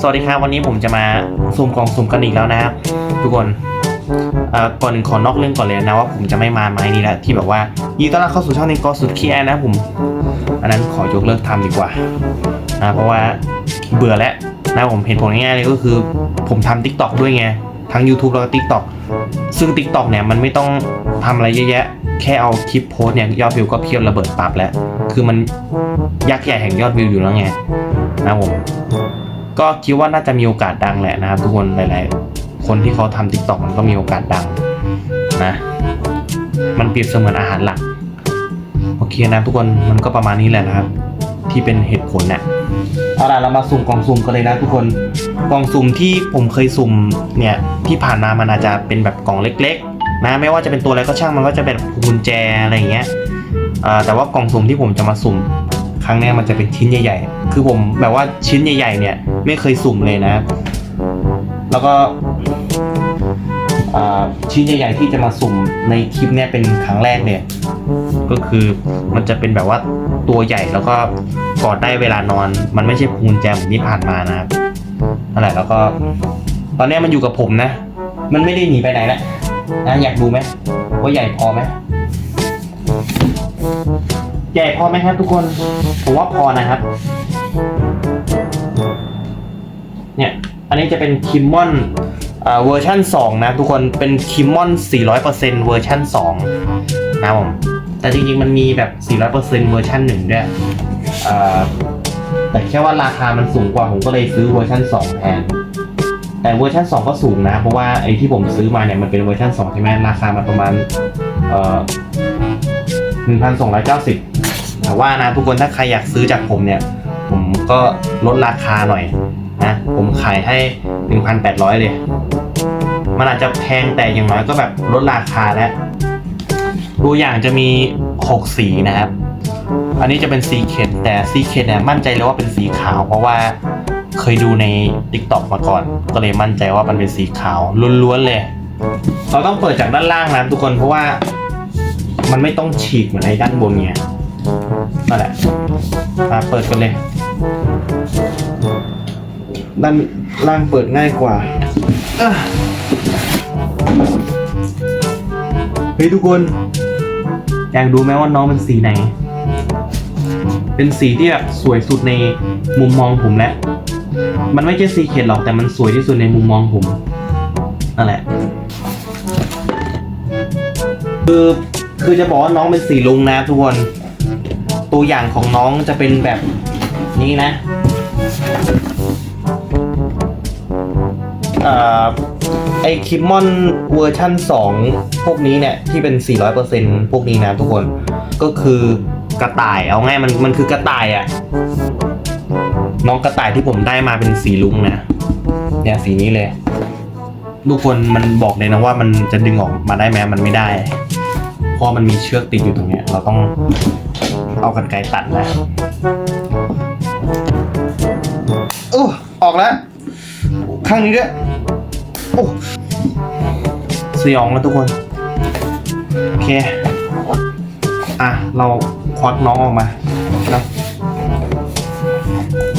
สวัสดีครับวันนี้ผมจะมาซูมกล่องซูมกันอีกแล้วนะครับทุกคนเอ่อก่อนหนึ่งขอนอกเรื่องก่อนเลยนะว่าผมจะไม่มาไม้นี้แหละที่แบบว่ายินต้อนรับเข้าสู่ช่องในกอสุดขี้แอนนะผม อันนั้นขอยกเลิกทำดีกว่านะเพราะว่าเบื่อแล้วนะผมเห็นผลง่ายๆเลยก็คือ ผมทำ Tik t o อกด้วยไงทั้ง YouTube แล้วก็ Tik t o อกซึ่ง Tik t o อกเนี่ยมันไม่ต้องทำอะไรเยอะแยะ แค่เอาคลิปโพสเนี่ยยอดวิวก็เพียบระเบิดปับแล้ว คือมันยักษ์ใหญ่แห่งยอดวิวอยู่แล้วไงนะผม ก็คิดว่าน่าจะมีโอกาสดังแหละนะครับทุกคนหลายๆ คนที่เขาทำ Tik t o อกมันก็มีโอกาสดังนะมันเปรียบเสมือนอาหารหลักโอเคนะทุกคนมันก็ประมาณนี้แหละนะครับ ที่เป็นเหตุผลเนี่ยเอาล่ะเรามาสุ่มกล่องสุ่มกันเลยนะทุกคนกล่องสุ่มที่ผมเคยสุ่มเนี่ยที่ผ่านมามันอาจจะเป็นแบบกล่องเล็ก ๆ นะไม่ว่าจะเป็นตัวอะไรก็ช่างมันก็จะเป็นแบบกุญแจอะไรอย่างเงี้ยแต่ว่ากล่องสุ่มที่ผมจะมาสุ่ม รั้งเนี้ยมันจะเป็นชิ้นใหญ่ ๆ คือผมแบบว่าชิ้นใหญ่ ๆ เนี่ย ไม่เคยสุ่มเลยนะ แล้วก็ชิ้นใหญ่ๆที่จะมาสุ่มในคลิปเนี้ยเป็นครั้งแรกเนี่ย ก็คือมันจะเป็นแบบว่าตัวใหญ่แล้วก็กอดได้เวลานอน มันไม่ใช่พวงกุญแจเหมือนที่ผ่านมานะครับนั่นแหละแล้วก็ ตอนนี้มันอยู่กับผมนะ มันไม่ได้หนีไปไหนแหละนะอยากดูไหมว่าใหญ่พอไหม ใหญ่พอไหมครับทุกคน ผมว่าพอนะครับ เนี่ย อันนี้จะเป็นคิมมอนเวอร์ชัน2 นะทุกคน เป็นคิมมอน 400%เวอร์ชัน2นะผม แต่จริงๆ มันมีแบบ 400%เวอร์ชัน1ด้วยอ่อแต่แค่ว่าราคามันสูงกว่า ผมก็เลยซื้อเวอร์ชัน2 แทน แต่เวอร์ชัน2 ก็สูงนะ เพราะว่าไอ้ที่ผมซื้อมาเนี่ยมันเป็นเวอร์ชัน2ใช่ไหมราคามันประมาณ เอ่อ1,290 แต่ว่านะทุกคนถ้าใครอยากซื้อจากผมเนี่ย ผมก็ลดราคาหน่อยนะผมขายให้ 1,800 เลย มันอาจจะแพงแต่อย่างน้อยก็แบบลดราคาแล้วตัวอย่างจะมี 6 สีนะครับ อันนี้จะเป็นสีเข็ดแต่สีเข็ดเนี่ยมั่นใจเลยว่าเป็นสีขาว เพราะว่าเคยดูใน Tik t o อกมาก่อน ก็เลยมั่นใจว่ามันเป็นสีขาวล้วนๆเลย เราต้องเปิดจากด้านล่างนะทุกคนเพราะว่ามันไม่ต้องฉีกเหมือนไอ้ด้านบนไง นั่นแหละมาเปิดกันเลย ด้านล่างเปิดง่ายกว่าอะเฮ้ยทุกคน อยากดูไหมว่าน้องเป็นสีไหน เป็นสีที่แบบสวยสุดในมุมมองผมแล้ว มันไม่ใช่สีเขียดหรอกแต่มันสวยที่สุดในมุมมองผม นั่นแหละ คือคือจะบอกว่าน้องเป็นสีลุงนะทุกคน ตัวอย่างของน้องจะเป็นแบบนี้นะเอ่อไอคิมมอนเวอร์ชั่น 2 พวกนี้เนี่ย ที่เป็น 400%พวกนี้นะทุกคนก็คือกระต่ายเอาง่ายมันมันคือกระต่ายอะน้องกระต่ายที่ผมได้มาเป็นสีลุงนะเนี่ยสีนี้เลย ทุกคนมันบอกเลยนะว่ามันจะดึงออกมาได้ไหมมันไม่ได้ เพราะมันมีเชือกติดอยู่ตรงเนี้ย เราต้อง เอากันไกรตัดนะโอ้ออกแล้ว ข้างนี้ด้วย โอ้สยองแล้วทุกคน โอเค อะ เราควักน้องออกมานะ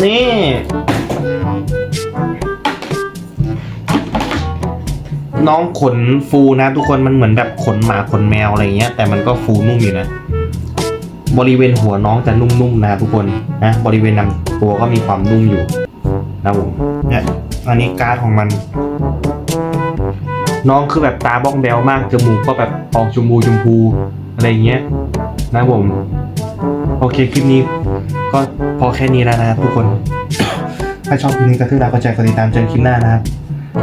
นี่น้องขนฟูนะทุกคนมันเหมือนแบบขนหมาขนแมวอะไรเงี้ยแต่มันก็ฟูนุ่มอยู่นะ บริเวณหัวน้องจะนุ่มๆนะทุกคนนะบริเวณลำตัวก็มีความนุ่มอยู่นะผมเนี่ยอันนี้การ์ดของมัน น้องคือแบบตาบ้องแบวมากจมูกก็แบบออกชมพูชมพูอะไรเงี้ยนะผม โอเคคลิปนี้ ก็พอแค่นี้แล้วนะครับทุกคน ถ้าชอบคลิปนี้ก็ถือดาวกระจกดติดตามเจอกันคลิปหน้านะครับ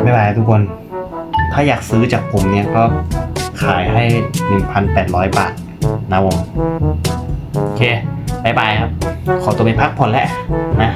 บ๊ายบายทุกคน ถ้าอยากซื้อจากผมเนี่ยก็ขายให้ 1,800 บาทนะผม โอเคบายบายครับ ขอตัวไปพักผ่อนแล้วนะ